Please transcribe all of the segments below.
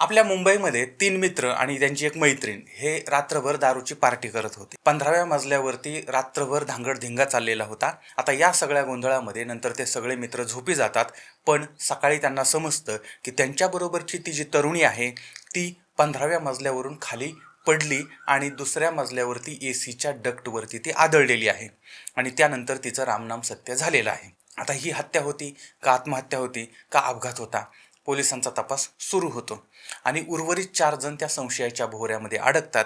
आपल्या मुंबईमध्ये तीन मित्र आणि त्यांची एक मैत्रीण हे रात्रभर दारूची पार्टी करत होते. पंधराव्या मजल्यावरती रात्रभर धांगडधिंगा चाललेला होता. आता या सगळ्या गोंधळामध्ये नंतर ते सगळे मित्र झोपी जातात. पण सकाळी त्यांना समजतं की त्यांच्याबरोबरची ती जी तरुणी आहे ती पंधराव्या मजल्यावरून खाली पडली आणि दुसऱ्या मजल्यावरती ए सीच्या डक्टवरती ती आदळलेली आहे आणि त्यानंतर तिचं रामनाम सत्य झालेलं आहे. आता ही हत्या होती का आत्महत्या होती का अपघात होता? पोलिसांचा तपास सुरू होतो. आणि उर्वरित चार जण त्या संशयाच्या भोवऱ्यामध्ये अडकतात.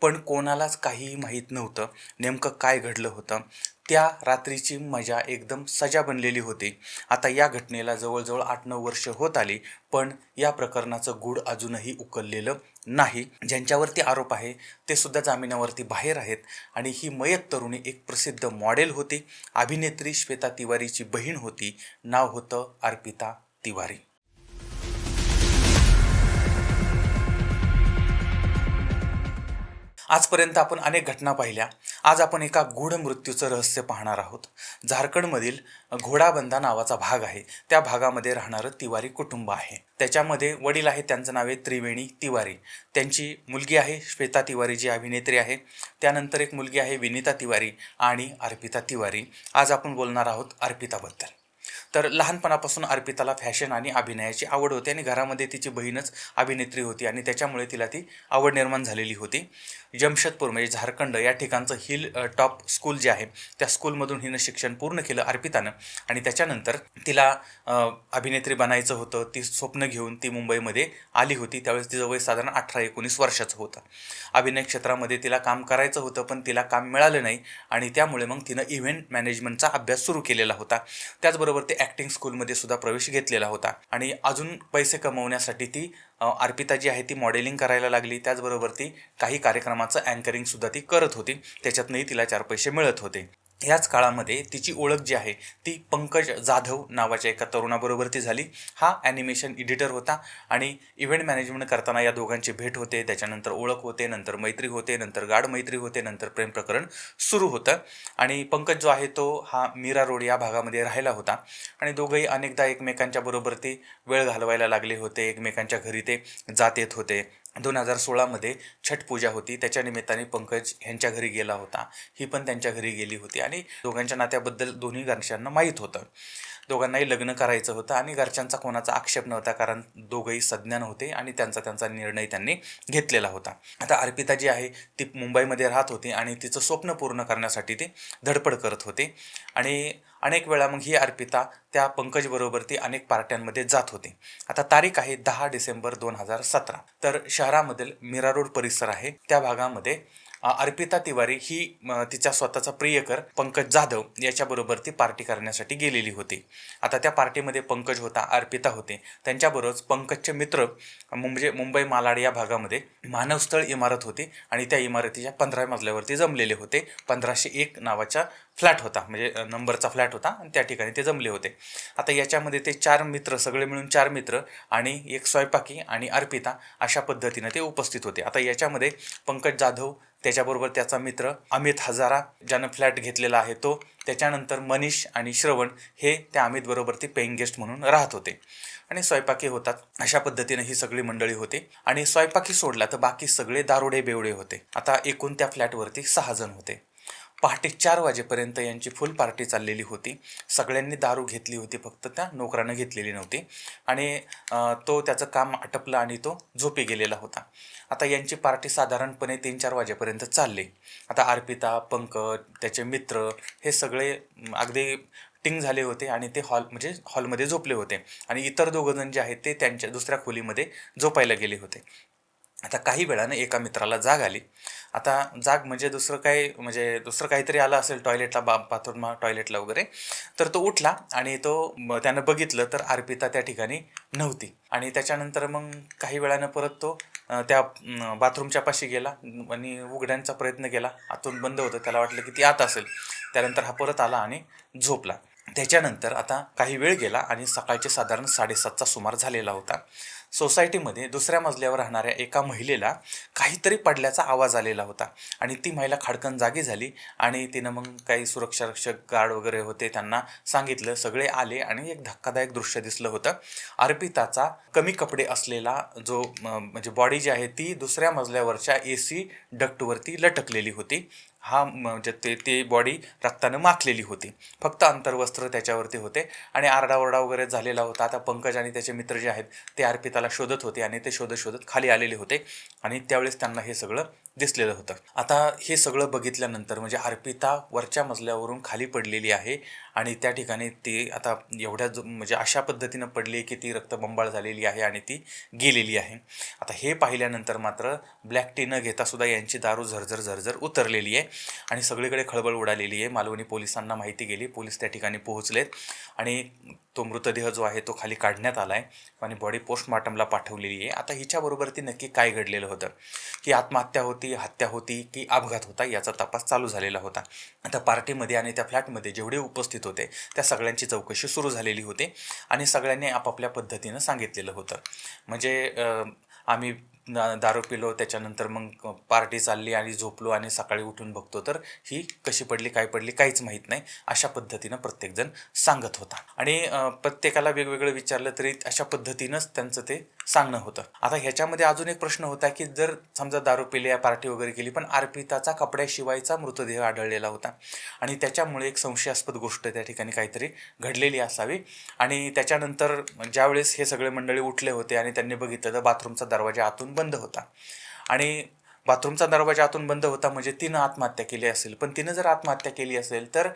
पण कोणालाच काहीही माहीत नव्हतं नेमकं काय घडलं होतं. त्या रात्रीची मजा एकदम सजा बनलेली होती. आता या घटनेला जवळजवळ आठ नऊ वर्ष होत आली पण या प्रकरणाचं गूढ अजूनही उकललेलं नाही. ज्यांच्यावरती आरोप आहे ते सुद्धा जामिनावरती बाहेर आहेत. आणि ही मयत तरुणी एक प्रसिद्ध मॉडेल होती. अभिनेत्री श्वेता तिवारीची बहीण होती. नाव होतं अर्पिता तिवारी. आजपर्यंत आपण अनेक घटना पाहिल्या. आज आपण एका गूढ मृत्यूचं रहस्य पाहणार आहोत. झारखंडमधील घोडाबंदा नावाचा भाग आहे. त्या भागामध्ये राहणारं तिवारी कुटुंब आहे. त्याच्यामध्ये वडील आहेत त्यांचं नाव आहे त्रिवेणी तिवारी. त्यांची मुलगी आहे श्वेता तिवारी जी अभिनेत्री आहे. त्यानंतर एक मुलगी आहे विनीता तिवारी आणि अर्पिता तिवारी. आज आपण बोलणार आहोत अर्पिताबद्दल. तर लहानपणापासून अर्पिताला फॅशन आणि अभिनयाची आवड होती आणि घरामध्ये तिची बहीणच अभिनेत्री होती आणि त्याच्यामुळे तिला ती आवड निर्माण झालेली होती. जमशेदपूर म्हणजे झारखंड या ठिकाणचं हिल टॉप स्कूल जे आहे त्या स्कूलमधून हिनं शिक्षण पूर्ण केलं अर्पितानं. आणि त्याच्यानंतर तिला अभिनेत्री बनायचं होतं ती स्वप्न घेऊन ती मुंबईमध्ये आली होती. त्यावेळेस तिचं वय साधारण अठरा एकोणीस वर्षाचं होतं. अभिनय क्षेत्रामध्ये तिला काम करायचं होतं पण तिला काम मिळालं नाही. आणि त्यामुळे मग तिनं इव्हेंट मॅनेजमेंटचा अभ्यास सुरू केलेला होता. त्याचबरोबर ते ॲक्टिंग स्कूलमध्ये सुद्धा प्रवेश घेतलेला होता. आणि अजून पैसे कमवण्यासाठी ती अर्पिता जी आहे ती मॉडेलिंग करायला लागली. त्याचबरोबर ती काही कार्यक्रमाचं अँकरिंगसुद्धा ती करत होती. त्याच्यातनंही तिला चार पैसे मिळत होते. ह्याच काळामध्ये तिची ओळख जी आहे ती पंकज जाधव नावाच्या एका तरुणाबरोबर ती झाली. हा ॲनिमेशन एडिटर होता आणि इव्हेंट मॅनेजमेंट करताना या दोघांची भेट होते त्याच्यानंतर ओळख होते नंतर मैत्री होते नंतर गाढ मैत्री होते नंतर प्रेम प्रकरण सुरू होतं. आणि पंकज जो आहे तो हा मीरा रोड या भागामध्ये राहिला होता. आणि दोघंही अनेकदा एकमेकांच्या बरोबर ते वेळ घालवायला लागले होते एकमेकांच्या घरी ते जात येत होते. दोन हजार सोळामध्ये छठ पूजा होती. त्याच्या निमित्ताने पंकज ह्यांच्या घरी गेला होता. ही पण त्यांच्या घरी गेली होती आणि दोघांच्या नात्याबद्दल दोन्ही घरच्यांना माहीत होतं. दोघांनाही लग्न करायचं होतं आणि घरच्यांचा कोणाचा आक्षेप नव्हता कारण दोघंही सज्ञान होते आणि त्यांचा त्यांचा निर्णय त्यांनी घेतलेला होता. आता अर्पिता जी आहे ती मुंबईमध्ये राहत होती आणि तिचं स्वप्न पूर्ण करण्यासाठी ती धडपड करत होते. आणि अनेक वेळा मग ही अर्पिता त्या पंकजबरोबर ती अनेक पार्ट्यांमध्ये जात होती. आता तारीख आहे दहा डिसेंबर दोन हजार सतरा. तर शहरामधील मीरा रोड परिसर आहे. त्या भागामध्ये अर्पिता तिवारी ही म, तिचा स्वतःचा प्रियकर पंकज जाधव याच्याबरोबर ती पार्टी करण्यासाठी गेलेली होती. आता त्या पार्टीमध्ये पंकज होता अर्पिता होते. त्यांच्याबरोबर पंकजचे मित्र म्हणजे मुंबई मालाड या भागामध्ये मानवस्थळ इमारत होती आणि त्या इमारतीच्या पंधरा मजल्यावरती जमलेले होते. पंधराशे एक नावाच्या फ्लॅट होता म्हणजे नंबरचा फ्लॅट होता आणि त्या ठिकाणी ते जमले होते. आता याच्यामध्ये ते चार मित्र सगळे मिळून चार मित्र आणि एक स्वयंपाकी आणि अर्पिता अशा पद्धतीनं ते उपस्थित होते. आता याच्यामध्ये पंकज जाधव त्याच्याबरोबर त्याचा मित्र अमित हजारा ज्यानं फ्लॅट घेतलेला आहे तो. त्याच्यानंतर मनीष आणि श्रवण हे त्या अमितबरोबर ते पेईंग गेस्ट म्हणून राहत होते. आणि स्वयंपाकी होतात. अशा पद्धतीने ही सगळी मंडळी होते. आणि स्वयंपाकी सोडला तर बाकी सगळे दारोडे बेवडे होते. आता एकूण त्या फ्लॅटवरती सहा जण होते. पहाटे चार वाजेपर्यंत यांची फुल पार्टी चाललेली होती. सगळ्यांनी दारू घेतली होती फक्त त्या नोकरानं घेतलेली नव्हती. आणि तो त्याचं काम आटपलं आणि तो झोपी गेलेला होता. आता यांची पार्टी साधारणपणे तीन चार वाजेपर्यंत चालली. आता अर्पिता पंकज त्याचे मित्र हे सगळे अगदी टिंग झाले होते आणि ते हॉल म्हणजे हॉलमध्ये झोपले होते. आणि इतर दोघंजण जे आहेत ते त्यांच्या दुसऱ्या खोलीमध्ये झोपायला गेले होते. आता काही वेळानं एका मित्राला जाग आली. आता जाग म्हणजे दुसरं काही म्हणजे दुसरं काहीतरी आलं असेल टॉयलेटला बा बाथरूमला टॉयलेटला वगैरे तर तो उठला आणि तो त्यानं बघितलं तर अर्पिता त्या ठिकाणी नव्हती. आणि त्याच्यानंतर मग काही वेळानं परत तो त्या बाथरूमच्या पाशी गेला आणि उघड्यांचा प्रयत्न केला. आतून बंद होतं. त्याला वाटलं की ती आत असेल. त्यानंतर हा परत आला आणि झोपला. त्याच्यानंतर आता काही वेळ गेला आणि सकाळचे साधारण साडेसातचा सुमार झालेला होता. सोसायटीमध्ये दुसऱ्या मजल्यावर राहणाऱ्या एका महिलेला काहीतरी पडल्याचा आवाज आलेला होता आणि ती महिला खाडकन जागी झाली आणि तिनं मग काही सुरक्षा रक्षक गार्ड वगैरे होते त्यांना सांगितलं सगळे आले आणि एक धक्कादायक दृश्य दिसलं होतं. अर्पिताचा कमी कपडे असलेला जो म्हणजे बॉडी जी आहे ती दुसऱ्या मजल्यावरच्या ए सी डक्टवरती लटकलेली होती. हा म्हणजे ते ते बॉडी रक्तानं माखलेली होती. फक्त अंतर्वस्त्र त्याच्यावरती होते. आणि आरडाओरडा वगैरे झालेला होता. आता पंकज आणि त्याचे मित्र जे आहेत ते अर्पिताला शोधत होते आणि ते शोधत शोधत खाली आलेले होते. आणि त्यावेळेस त्यांना हे सगळं दिसलेलं होतं. आता हे सगळं बघितल्यानंतर म्हणजे अर्पिता वरच्या मजल्यावरून खाली पडलेली आहे. आणि त्या ठिकाणी ती आता एवढ्या म्हणजे अशा पद्धतीनं पडली आहे की ती रक्तबंबाळ झालेली आहे आणि ती गेलेली आहे. आता हे पाहिल्यानंतर मात्र ब्लॅक टी न घेता सुद्धा यांची दारू झरझर झरझर उतरलेली आहे. आणि सगळीकडे खळबळ उडालेली आहे. मालवणी पोलिसांना माहिती गेली. पोलीस त्या ठिकाणी पोहोचलेत. आणि तो मृतदेह जो आहे तो खाली काढण्यात आला आहे आणि बॉडी पोस्टमॉर्टमला पाठवलेली आहे. आता हिच्याबरोबर ती नक्की काय घडलेलं होतं? की आत्महत्या होती हत्या होती की अपघात होता? याचा तपास चालू झालेला होता. आता पार्टीमध्ये आणि त्या फ्लॅटमध्ये जेवढे उपस्थित होते त्या सगळ्यांची चौकशी सुरू झालेली होती आणि सगळ्यांनी आपापल्या पद्धतीनं सांगितलेलं होतं. म्हणजे आम्ही दारू पिलो त्याच्यानंतर मग पार्टी चालली आणि झोपलो आणि सकाळी उठून बघतो तर ही कशी पडली काय पडली काहीच माहीत नाही. अशा पद्धतीनं प्रत्येकजण सांगत होता. आणि प्रत्येकाला वेगवेगळं विचारलं तरी अशा पद्धतीनंच त्यांचं ते सांगणं होतं. आता ह्याच्यामध्ये अजून एक प्रश्न होता की जर समजा दारू पिली पार्टी वगैरे केली पण अर्पिताचा कपड्याशिवायचा मृतदेह आढळलेला होता. आणि त्याच्यामुळे एक संशयास्पद गोष्ट त्या ठिकाणी काहीतरी घडलेली असावी. आणि त्याच्यानंतर ज्यावेळेस हे सगळे मंडळी उठले होते आणि त्यांनी बघितलं तर बाथरूमचा दरवाजा आतून बंद होता. आणि बाथरूमचा दरवाजा आतून बंद होता म्हणजे तिनं आत्महत्या केली असेल. पण तिनं जर आत्महत्या केली असेल तर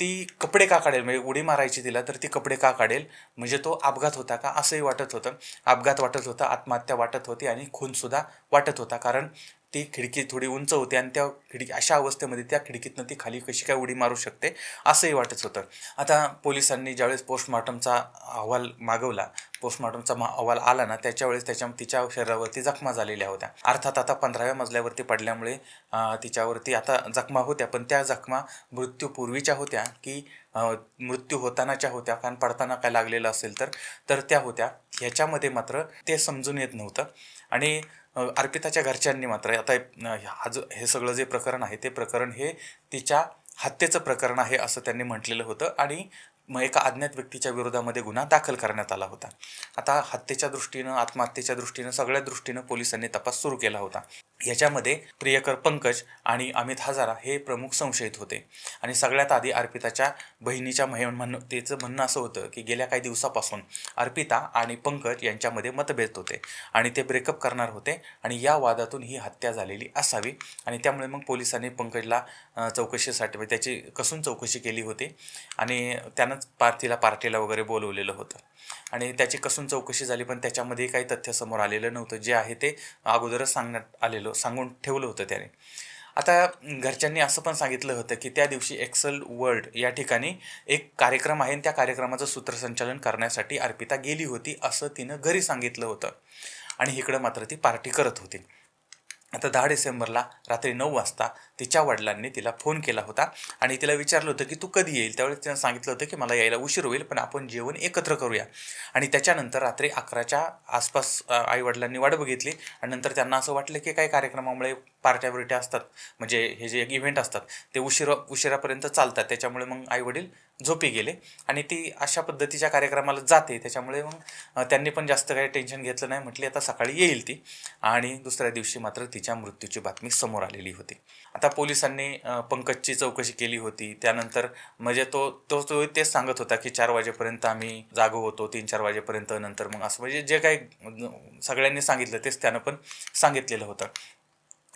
ती कपडे का काढेल? म्हणजे उडी मारायची तिला तर ती कपडे का काढेल? म्हणजे तो अपघात होता का? असंही वाटत होतं. अपघात वाटत होता आत्महत्या वाटत होती आणि खूनसुद्धा वाटत होता. कारण ती खिडकी थोडी उंच होती आणि त्या खिडकी अशा अवस्थेमध्ये त्या खिडकीतनं ती खाली कशी काय उडी मारू शकते असंही वाटत होतं. आता पोलिसांनी ज्यावेळेस पोस्टमॉर्टमचा अहवाल मागवला पोस्टमॉर्टमचा मा अहवाल आला ना त्याच्यावेळेस त्याच्या तिच्या शरीरावरती जखमा झालेल्या होत्या. अर्थात आता पंधराव्या मजल्यावरती पडल्यामुळे तिच्यावरती आता जखमा होत्या पण त्या जखमा मृत्यूपूर्वीच्या होत्या की मृत्यू होतानाच्या होत्या. कारण पडताना काय लागलेलं असेल तर तर त्या होत्या. ह्याच्यामध्ये मात्र ते समजून येत नव्हतं. आणि अर्पिताच्या घरच्यांनी मात्र आता हा जो हे सगळं जे प्रकरण आहे ते प्रकरण हे तिच्या हत्येचं प्रकरण आहे असं त्यांनी म्हटलेलं होतं आणि मग एका अज्ञात व्यक्तीच्या विरोधामध्ये गुन्हा दाखल करण्यात आला होता. आता हत्येच्या दृष्टीनं आत्महत्येच्या दृष्टीनं सगळ्या दृष्टीनं पोलिसांनी तपास सुरू केला होता. याच्यामध्ये प्रियकर पंकज आणि अमित हजारा हे प्रमुख संशयित होते. आणि सगळ्यात आधी अर्पिताच्या बहिणीच्या मह म्हण तिचं म्हणणं असं होतं की गेल्या काही दिवसापासून अर्पिता आणि पंकज यांच्यामध्ये मतभेद होते आणि ते ब्रेकअप करणार होते आणि या वादातून ही हत्या झालेली असावी. आणि त्यामुळे मग पोलिसांनी पंकजला चौकशीसाठी म्हणजे त्याची कसून चौकशी केली होती आणि त्यानंच पार्थिला पार्टीला वगैरे बोलवलेलं होतं. आणि त्याची कसून चौकशी झाली पण त्याच्यामध्ये काही तथ्य समोर आलेलं नव्हतं. जे आहे ते अगोदरच सांगण्यात आलेलं सांगून ठेवलं होतं त्याने. आता घरच्यांनी असं पण सांगितलं होतं की त्या दिवशी एक्सल वर्ल्ड या ठिकाणी एक कार्यक्रम आहे आणि त्या कार्यक्रमाचं सूत्रसंचालन करण्यासाठी अर्पिता गेली होती असं तिनं घरी सांगितलं होतं. आणि इकडं मात्र ती पार्टी करत होती. आता दहा डिसेंबरला रात्री नऊ वाजता तिच्या वडिलांनी तिला फोन केला होता. आणि तिला विचारलं होतं की तू कधी येईल? त्यावेळेस तिनं सांगितलं होतं की मला यायला उशीर होईल पण आपण जेवण एकत्र करूया. आणि त्याच्यानंतर रात्री अकराच्या आसपास आईवडिलांनी वाट बघितली. आणि नंतर त्यांना असं वाटलं की काही कार्यक्रमामुळे पार्ट्या बिरट्या असतात. म्हणजे हे जे इव्हेंट असतात ते उशिरा उशिरापर्यंत चालतात. त्याच्यामुळे मग आईवडील झोपी गेले. आणि ती अशा पद्धतीच्या कार्यक्रमाला जाते. त्याच्यामुळे मग त्यांनी पण जास्त काही टेन्शन घेतलं नाही. म्हटली आता सकाळी येईल ती. आणि दुसऱ्या दिवशी मात्र तिच्या मृत्यूची बातमी समोर आलेली होती. आता पोलिसांनी पंकजची चौकशी केली होती. त्यानंतर म्हणजे तो तो तो तेच सांगत होता की चार वाजेपर्यंत आम्ही जागो होतो तीन चार वाजेपर्यंत नंतर मग असं म्हणजे जे काही सगळ्यांनी सांगितलं तेच त्यानं पण सांगितलेलं होतं.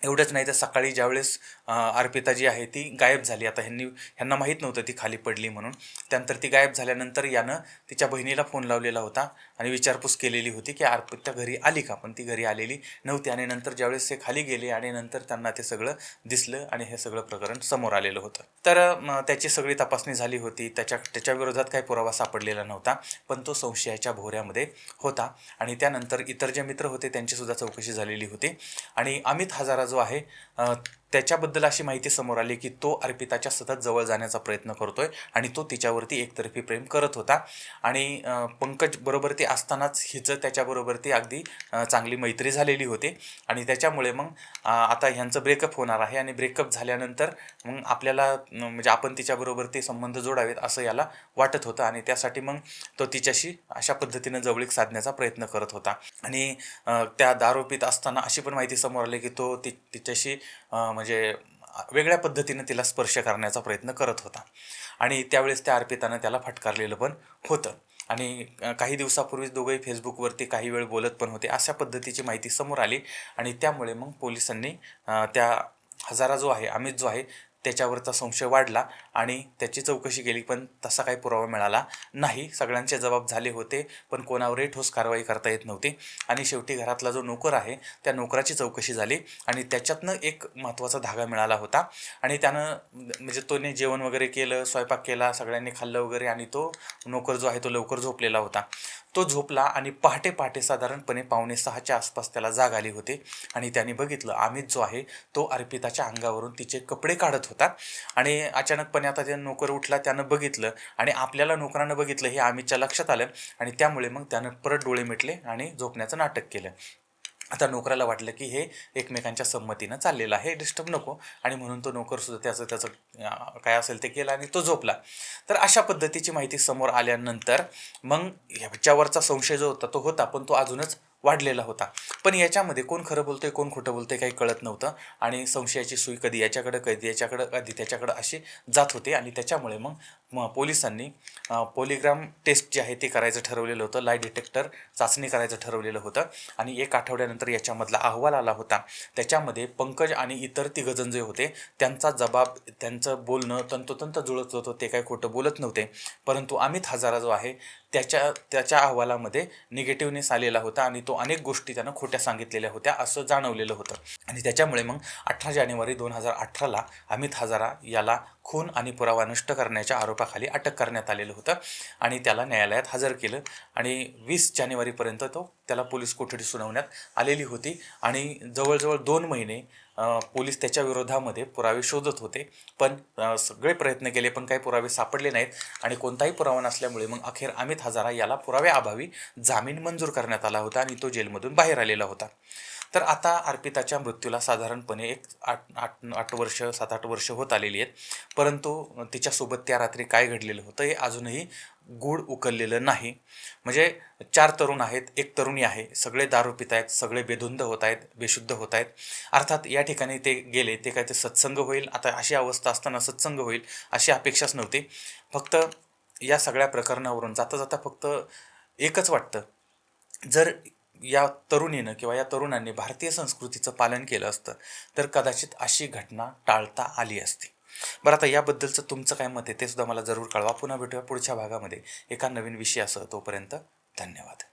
एवढंच नाही तर सकाळी ज्यावेळेस अर्पिता जी आहे ती गायब झाली. आता ह्यांनी ह्यांना माहीत नव्हतं ती खाली पडली म्हणून. त्यानंतर ती गायब झाल्यानंतर यानं तिच्या बहिणीला फोन लावलेला होता आणि विचारपूस केलेली होती की अर्पिता घरी आली का? पण ती घरी आलेली नव्हती आणि नंतर ज्यावेळेस ते खाली गेले आणि नंतर त्यांना ते सगळं दिसलं आणि हे सगळं प्रकरण समोर आलेलं होतं. तर त्याची सगळी तपासणी झाली होती. त्याच्या त्याच्याविरोधात काही पुरावा सापडलेला नव्हता पण तो संशयाच्या भोवऱ्यामध्ये होता आणि त्यानंतर इतर जे मित्र होते त्यांचीसुद्धा चौकशी झालेली होती. आणि अमित हजारा जो आहे त्याच्याबद्दल अशी माहिती समोर आली की तो अर्पिताच्या सतत जवळ जाण्याचा प्रयत्न करतोय आणि तो तिच्यावरती एकतर्फी प्रेम करत होता. आणि पंकज बरोबर ती असतानाच हिचं त्याच्याबरोबर ती अगदी चांगली मैत्री झालेली होती. आणि त्याच्यामुळे मग आता ह्यांचं ब्रेकअप होणार आहे आणि ब्रेकअप झाल्यानंतर मग आपल्याला म्हणजे आपण तिच्याबरोबर ते संबंध जोडावेत असं याला वाटत होतं. आणि त्यासाठी मग तो तिच्याशी अशा पद्धतीनं जवळीक साधण्याचा प्रयत्न करत होता. आणि त्या दारोपीत असताना अशी पण माहिती समोर आली की तो ति तिच्याशी म्हणजे वेगळ्या पद्धतीनं तिला स्पर्श करण्याचा प्रयत्न करत होता. आणि त्यावेळेस त्या अर्पितानं त्याला फटकारलेलं पण होतं. आणि काही दिवसापूर्वीच दोघंही फेसबुकवरती काही वेळ बोलत पण होते अशा पद्धतीची माहिती समोर आली. आणि त्यामुळे मग पोलिसांनी त्या हजारा जो आहे अमित जो आहे त्याच्यावरचा संशय वाढला आणि त्याची चौकशी केली पण तसा काही पुरावा मिळाला नाही. सगळ्यांचे जबाब झाले होते पण कोणावरही ठोस कारवाई करता येत नव्हती. आणि शेवटी घरातला जो नोकर आहे त्या नोकराची चौकशी झाली आणि त्याच्यातनं एक महत्त्वाचा धागा मिळाला होता. आणि त्यानं म्हणजे तोने जेवण वगैरे केलं स्वयंपाक केला सगळ्यांनी खाल्लं वगैरे आणि तो नोकर जो आहे तो लवकर झोपलेला होता. तो झोपला आणि पहाटे पहाटे साधारणपणे पावणे सहाच्या आसपास त्याला जाग आली होती. आणि त्याने बघितलं अमित जो आहे तो अर्पिताच्या अंगावरून तिचे कपडे काढत होता. आणि अचानकपणे आता ते नोकर उठला त्यानं बघितलं आणि आपल्याला नोकरानं बघितलं हे अमितच्या लक्षात आलं. आणि त्यामुळे मग त्यानं परत डोळे मिटले आणि झोपण्याचं नाटक केलं. आता नोकराला वाटलं की हे एकमेकांच्या संमतीनं चाललेलं आहे डिस्टर्ब नको. आणि म्हणून तो नोकरसुद्धा त्याचं त्याचं काय असेल ते केलं आणि तो झोपला. तर अशा पद्धतीची माहिती समोर आल्यानंतर मग ह्याच्यावरचा संशय जो होता तो होता पण तो अजूनच वाढलेला होता. पण याच्यामध्ये कोण खरं बोलतोय कोण खोटं बोलतोय काही कळत नव्हतं आणि संशयाची सुई कधी याच्याकडं कधी याच्याकडं कधी त्याच्याकडं अशी जात होते आणि त्याच्यामुळे मग म पोलिसांनी पॉलिग्राम टेस्ट जे आहे ते करायचं ठरवलेलं होतं. लाय डिटेक्टर चाचणी करायचं ठरवलेलं होतं आणि एक आठवड्यानंतर याच्यामधला अहवाल आला होता. त्याच्यामध्ये पंकज आणि इतर तिघजण जे होते त्यांचा जबाब त्यांचं बोलणं तंतोतंत जुळत होतं ते काही खोटं बोलत नव्हते. परंतु अमित हजारा जो आहे त्याच्या त्याच्या अहवालामध्ये निगेटिव्हनेस आलेला होता आणि तो अनेक गोष्टी त्यानं खोट्या सांगितलेल्या होत्या असं जाणवलेलं होतं. आणि त्याच्यामुळे मग अठरा जानेवारी दोन हजार अठराला अमित हजारा याला खून आणि पुरावा नष्ट करण्याच्या आरोपाखाली अटक करण्यात आलेलं होतं आणि त्याला न्यायालयात हजर केलं. आणि वीस जानेवारीपर्यंत तो त्याला पोलीस कोठडी सुनावण्यात आलेली होती. आणि जवळजवळ दोन महिने पोलीस त्याच्या विरोधामध्ये पुरावे शोधत होते. पण सगळे प्रयत्न केले पण काही पुरावे सापडले नाहीत. आणि कोणताही पुरावा नसल्यामुळे मग अखेर अमित हजारा याला पुराव्याअभावी जामीन मंजूर करण्यात आला होता आणि तो जेलमधून बाहेर आलेला होता. तर आता अर्पिताच्या मृत्यूला साधारणपणे एक आठ आठ आठ वर्ष सात आठ वर्ष होत आलेली आहेत. परंतु तिच्यासोबत त्या रात्री काय घडलेलं होतं हे अजूनही गूढ उकललेलं नाही. म्हणजे चार तरुण आहेत एक तरुणी आहे. सगळे दारू पित आहेत सगळे बेधुंद होत आहेत बेशुद्ध होत आहेत अर्थात या ठिकाणी ते गेले ते काय ते सत्संग होईल? आता अशी अवस्था असताना सत्संग होईल अशी अपेक्षाच नव्हती. फक्त या सगळ्या प्रकरणावरून जाता जाता फक्त एकच वाटतं. जर या तरुणीनं किंवा या तरुणांनी भारतीय संस्कृतीचं पालन केलं असतं तर कदाचित अशी घटना टाळता आली असती. बरं आता याबद्दलचं तुमचं काय मत आहे ते सुद्धा मला जरूर कळवा. पुन्हा भेटूया पुढच्या भागामध्ये. एका नवीन विषयासह तोपर्यंत धन्यवाद.